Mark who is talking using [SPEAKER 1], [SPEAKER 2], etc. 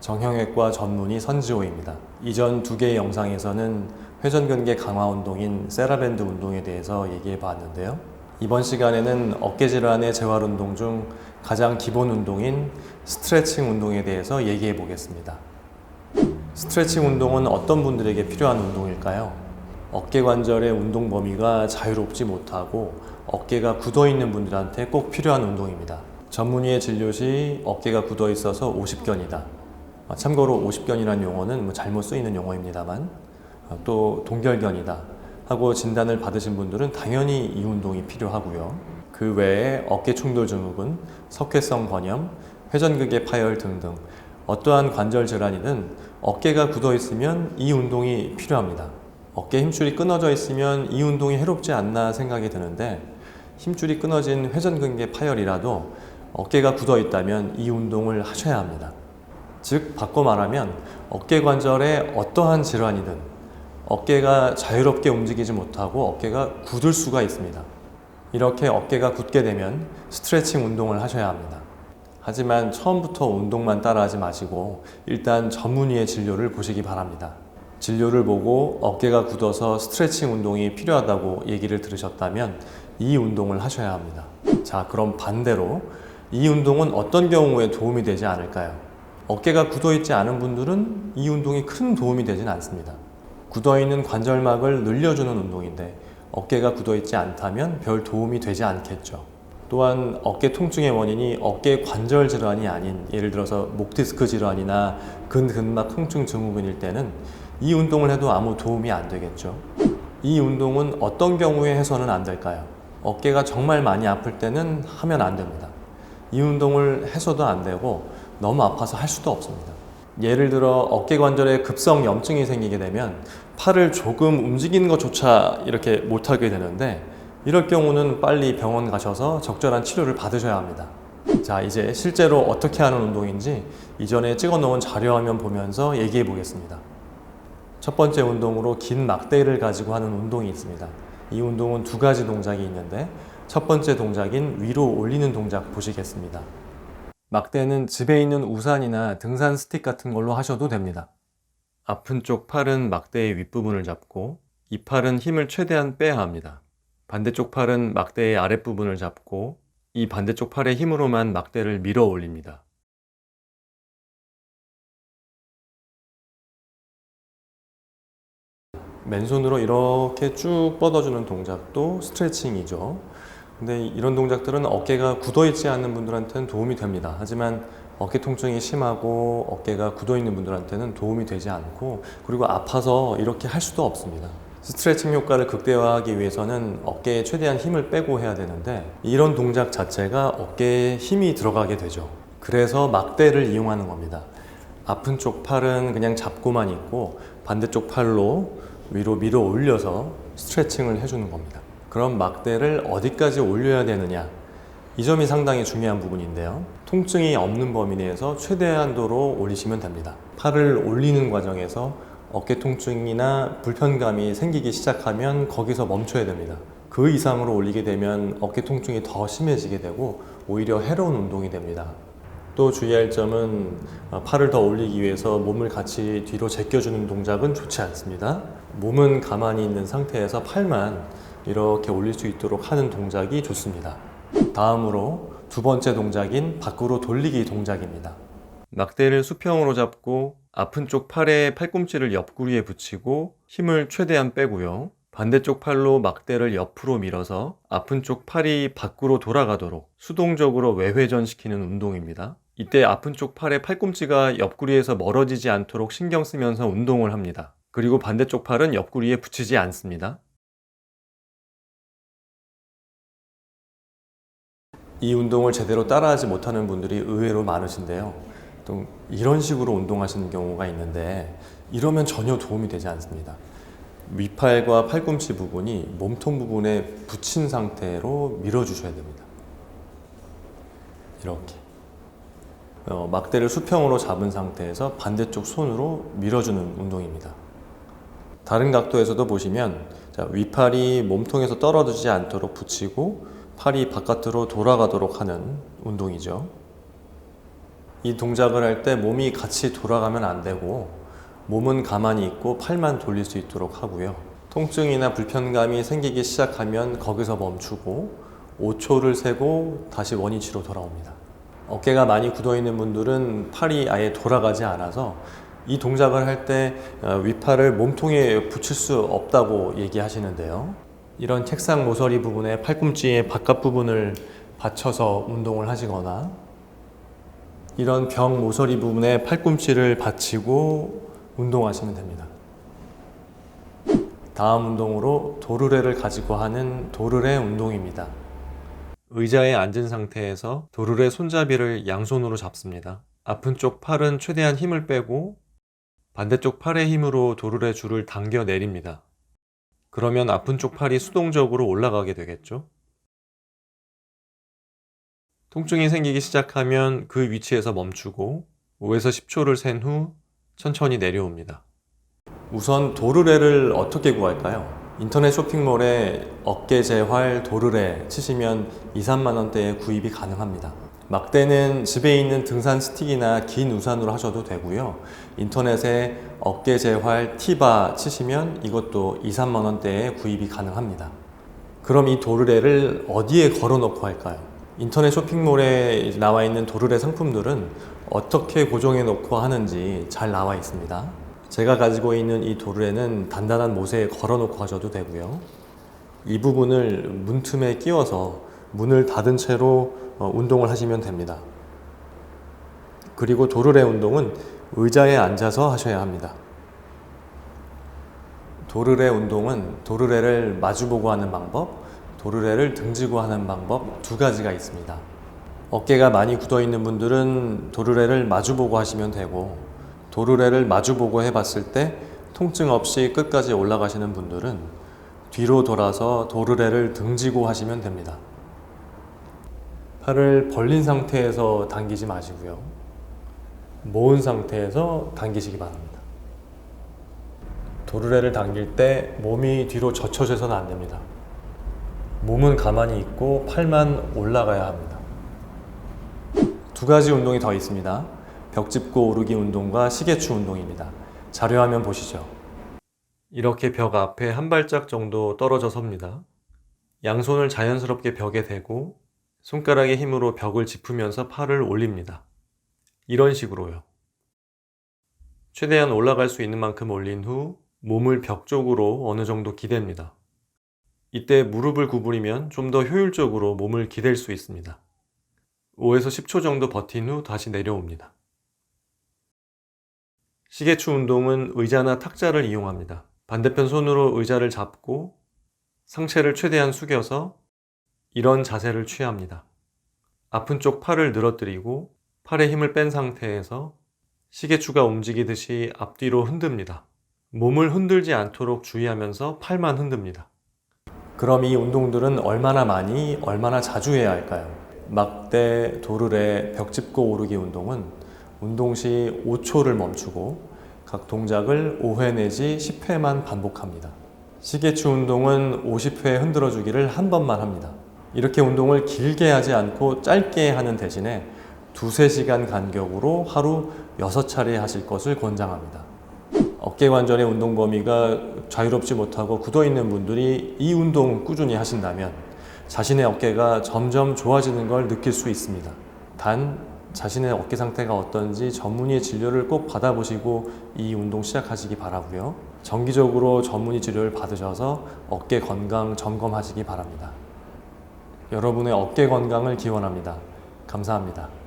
[SPEAKER 1] 정형외과 전문의 선지호입니다. 이전 두 개의 영상에서는 회전근개 강화 운동인 세라밴드 운동에 대해서 얘기해 봤는데요. 이번 시간에는 어깨 질환의 재활 운동 중 가장 기본 운동인 스트레칭 운동에 대해서 얘기해 보겠습니다. 스트레칭 운동은 어떤 분들에게 필요한 운동일까요? 어깨 관절의 운동 범위가 자유롭지 못하고 어깨가 굳어 있는 분들한테 꼭 필요한 운동입니다. 전문의의 진료 시 어깨가 굳어 있어서 50견이다. 아, 참고로 50견이라는 용어는 뭐 잘못 쓰이는 용어입니다만 아, 또 동결견이다 하고 진단을 받으신 분들은 당연히 이 운동이 필요하고요. 그 외에 어깨 충돌 증후군, 석회성 건염, 회전근개 파열 등등 어떠한 관절 질환이든 어깨가 굳어 있으면 이 운동이 필요합니다. 어깨 힘줄이 끊어져 있으면 이 운동이 해롭지 않나 생각이 드는데 힘줄이 끊어진 회전근개 파열이라도 어깨가 굳어 있다면 이 운동을 하셔야 합니다. 즉 바꿔 말하면 어깨 관절에 어떠한 질환이든 어깨가 자유롭게 움직이지 못하고 어깨가 굳을 수가 있습니다. 이렇게 어깨가 굳게 되면 스트레칭 운동을 하셔야 합니다. 하지만 처음부터 운동만 따라하지 마시고 일단 전문의의 진료를 보시기 바랍니다. 진료를 보고 어깨가 굳어서 스트레칭 운동이 필요하다고 얘기를 들으셨다면 이 운동을 하셔야 합니다. 자, 그럼 반대로 이 운동은 어떤 경우에 도움이 되지 않을까요? 어깨가 굳어 있지 않은 분들은 이 운동이 큰 도움이 되진 않습니다. 굳어 있는 관절막을 늘려주는 운동인데 어깨가 굳어 있지 않다면 별 도움이 되지 않겠죠. 또한 어깨 통증의 원인이 어깨 관절 질환이 아닌 예를 들어서 목 디스크 질환이나 근근막 통증 증후군일 때는 이 운동을 해도 아무 도움이 안 되겠죠. 이 운동은 어떤 경우에 해서는 안 될까요? 어깨가 정말 많이 아플 때는 하면 안 됩니다. 이 운동을 해서도 안 되고 너무 아파서 할 수도 없습니다. 예를 들어 어깨 관절에 급성 염증이 생기게 되면 팔을 조금 움직이는 것조차 이렇게 못하게 되는데 이럴 경우는 빨리 병원 가셔서 적절한 치료를 받으셔야 합니다. 자, 이제 실제로 어떻게 하는 운동인지 이전에 찍어 놓은 자료화면 보면서 얘기해 보겠습니다. 첫 번째 운동으로 긴 막대를 가지고 하는 운동이 있습니다. 이 운동은 두 가지 동작이 있는데 첫 번째 동작인 위로 올리는 동작 보시겠습니다. 막대는 집에 있는 우산이나 등산 스틱 같은 걸로 하셔도 됩니다. 아픈 쪽 팔은 막대의 윗부분을 잡고 이 팔은 힘을 최대한 빼야 합니다. 반대쪽 팔은 막대의 아랫부분을 잡고 이 반대쪽 팔의 힘으로만 막대를 밀어 올립니다. 맨손으로 이렇게 쭉 뻗어주는 동작도 스트레칭이죠. 근데 이런 동작들은 어깨가 굳어 있지 않는 분들한테는 도움이 됩니다. 하지만 어깨 통증이 심하고 어깨가 굳어 있는 분들한테는 도움이 되지 않고 그리고 아파서 이렇게 할 수도 없습니다. 스트레칭 효과를 극대화하기 위해서는 어깨에 최대한 힘을 빼고 해야 되는데 이런 동작 자체가 어깨에 힘이 들어가게 되죠. 그래서 막대를 이용하는 겁니다. 아픈 쪽 팔은 그냥 잡고만 있고 반대쪽 팔로 위로 밀어 올려서 스트레칭을 해주는 겁니다. 그럼 막대를 어디까지 올려야 되느냐? 이 점이 상당히 중요한 부분인데요. 통증이 없는 범위 내에서 최대한도로 올리시면 됩니다. 팔을 올리는 과정에서 어깨 통증이나 불편감이 생기기 시작하면 거기서 멈춰야 됩니다. 그 이상으로 올리게 되면 어깨 통증이 더 심해지게 되고 오히려 해로운 운동이 됩니다. 또 주의할 점은 어, 팔을 더 올리기 위해서 몸을 같이 뒤로 제껴주는 동작은 좋지 않습니다. 몸은 가만히 있는 상태에서 팔만 이렇게 올릴 수 있도록 하는 동작이 좋습니다. 다음으로 두 번째 동작인 밖으로 돌리기 동작입니다. 막대를 수평으로 잡고 아픈 쪽 팔에 팔꿈치를 옆구리에 붙이고 힘을 최대한 빼고요. 반대쪽 팔로 막대를 옆으로 밀어서 아픈 쪽 팔이 밖으로 돌아가도록 수동적으로 외회전시키는 운동입니다. 이때 아픈 쪽 팔의 팔꿈치가 옆구리에서 멀어지지 않도록 신경 쓰면서 운동을 합니다. 그리고 반대쪽 팔은 옆구리에 붙이지 않습니다. 이 운동을 제대로 따라하지 못하는 분들이 의외로 많으신데요. 또 이런 식으로 운동하시는 경우가 있는데 이러면 전혀 도움이 되지 않습니다. 윗팔과 팔꿈치 부분이 몸통 부분에 붙인 상태로 밀어주셔야 됩니다. 이렇게. 어, 막대를 수평으로 잡은 상태에서 반대쪽 손으로 밀어주는 운동입니다. 다른 각도에서도 보시면 자, 윗팔이 몸통에서 떨어지지 않도록 붙이고 팔이 바깥으로 돌아가도록 하는 운동이죠. 이 동작을 할 때 몸이 같이 돌아가면 안 되고 몸은 가만히 있고 팔만 돌릴 수 있도록 하고요. 통증이나 불편감이 생기기 시작하면 거기서 멈추고 5초를 세고 다시 원위치로 돌아옵니다. 어깨가 많이 굳어 있는 분들은 팔이 아예 돌아가지 않아서 이 동작을 할 때 위팔을 몸통에 붙일 수 없다고 얘기하시는데요. 이런 책상 모서리 부분에 팔꿈치의 바깥 부분을 받쳐서 운동을 하시거나 이런 벽 모서리 부분에 팔꿈치를 받치고 운동하시면 됩니다. 다음 운동으로 도르래를 가지고 하는 도르래 운동입니다. 의자에 앉은 상태에서 도르래 손잡이를 양손으로 잡습니다. 아픈 쪽 팔은 최대한 힘을 빼고 반대쪽 팔의 힘으로 도르래 줄을 당겨 내립니다. 그러면 아픈 쪽 팔이 수동적으로 올라가게 되겠죠? 통증이 생기기 시작하면 그 위치에서 멈추고 5에서 10초를 센 후 천천히 내려옵니다. 우선 도르래를 어떻게 구할까요? 인터넷 쇼핑몰에 어깨 재활 도르래 치시면 2, 3만 원대에 구입이 가능합니다. 막대는 집에 있는 등산 스틱이나 긴 우산으로 하셔도 되고요. 인터넷에 어깨 재활 티바 치시면 이것도 2, 3만 원대에 구입이 가능합니다. 그럼 이 도르래를 어디에 걸어 놓고 할까요? 인터넷 쇼핑몰에 나와 있는 도르래 상품들은 어떻게 고정해 놓고 하는지 잘 나와 있습니다. 제가 가지고 있는 이 도르래는 단단한 못에 걸어 놓고 하셔도 되고요. 이 부분을 문틈에 끼워서 문을 닫은 채로 어, 운동을 하시면 됩니다. 그리고 도르래 운동은 의자에 앉아서 하셔야 합니다. 도르래 운동은 도르래를 마주보고 하는 방법, 도르래를 등지고 하는 방법 두 가지가 있습니다. 어깨가 많이 굳어 있는 분들은 도르래를 마주보고 하시면 되고 도르래를 마주보고 해봤을 때 통증 없이 끝까지 올라가시는 분들은 뒤로 돌아서 도르래를 등지고 하시면 됩니다. 팔을 벌린 상태에서 당기지 마시고요. 모은 상태에서 당기시기 바랍니다. 도르래를 당길 때 몸이 뒤로 젖혀져서는 안 됩니다. 몸은 가만히 있고 팔만 올라가야 합니다. 두 가지 운동이 더 있습니다. 벽 짚고 오르기 운동과 시계추 운동입니다. 자료화면 보시죠. 이렇게 벽 앞에 한 발짝 정도 떨어져 섭니다. 양손을 자연스럽게 벽에 대고 손가락의 힘으로 벽을 짚으면서 팔을 올립니다. 이런 식으로요. 최대한 올라갈 수 있는 만큼 올린 후 몸을 벽 쪽으로 어느 정도 기댑니다. 이때 무릎을 구부리면 좀 더 효율적으로 몸을 기댈 수 있습니다. 5에서 10초 정도 버틴 후 다시 내려옵니다. 시계추 운동은 의자나 탁자를 이용합니다. 반대편 손으로 의자를 잡고 상체를 최대한 숙여서 이런 자세를 취합니다. 아픈 쪽 팔을 늘어뜨리고 팔에 힘을 뺀 상태에서 시계추가 움직이듯이 앞뒤로 흔듭니다. 몸을 흔들지 않도록 주의하면서 팔만 흔듭니다. 그럼 이 운동들은 얼마나 많이, 얼마나 자주 해야 할까요? 막대, 도르래, 벽 짚고 오르기 운동은 운동 시 5초를 멈추고 각 동작을 5회 내지 10회만 반복합니다. 시계추 운동은 50회 흔들어 주기를 한 번만 합니다. 이렇게 운동을 길게 하지 않고 짧게 하는 대신에 두세 시간 간격으로 하루 6차례 하실 것을 권장합니다. 어깨 관절의 운동 범위가 자유롭지 못하고 굳어 있는 분들이 이 운동 꾸준히 하신다면 자신의 어깨가 점점 좋아지는 걸 느낄 수 있습니다. 단 자신의 어깨 상태가 어떤지 전문의 진료를 꼭 받아보시고 이 운동 시작하시기 바라고요. 정기적으로 전문의 치료를 받으셔서 어깨 건강 점검하시기 바랍니다. 여러분의 어깨 건강을 기원합니다. 감사합니다.